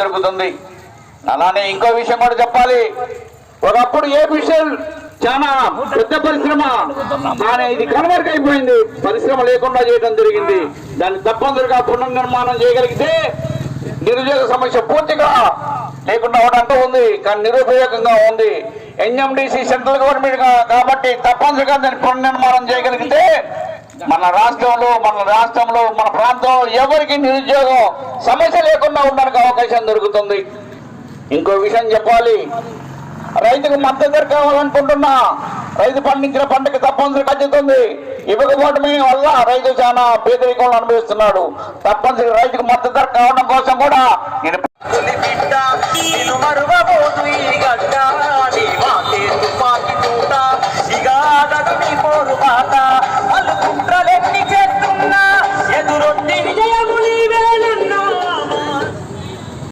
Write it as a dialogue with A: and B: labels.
A: దొరుకుతుంది అలానే ఇంకో విషయం కూడా చెప్పాలి. ఒకప్పుడు ఏ విషయం చాలా పెద్ద పరిశ్రమ. కానీ ఇది కన్వర్ట్ అయిపోయింది. పరిశ్రమ లేకుండా చేయడం జరిగింది. దాన్ని తప్పనిసరిగా పునర్నిర్మాణం చేయగలిగితే నిరుద్యోగ సమస్య పూర్తిగా లేకుండా అవడంతో ఉంది. కానీ నిరుపయోగంగా ఉంది. ఎన్ఎండిసి సెంట్రల్ గవర్నమెంట్ కాబట్టి తప్పనిసరిగా దాన్ని పునర్నిర్మాణం చేయగలిగితే మన రాష్ట్రంలో మన రాష్ట్రంలో మన ప్రాంతంలో ఎవరికి నిరుద్యోగం సమస్య లేకుండా ఉండడానికి అవకాశం దొరుకుతుంది. ఇంకో విషయం చెప్పాలి. రైతుకు మద్దతు ధర కావాలనుకుంటున్నా. రైతు పండించిన పంటకి తప్పనిసరి ఖచ్చితంది ఇవ్వకపోవడమే వల్ల రైతు చాలా పేదరికంలో అనుభవిస్తున్నాడు. తప్పనిసరి రైతుకు మద్దతు ధర కావడం కోసం కూడా నేను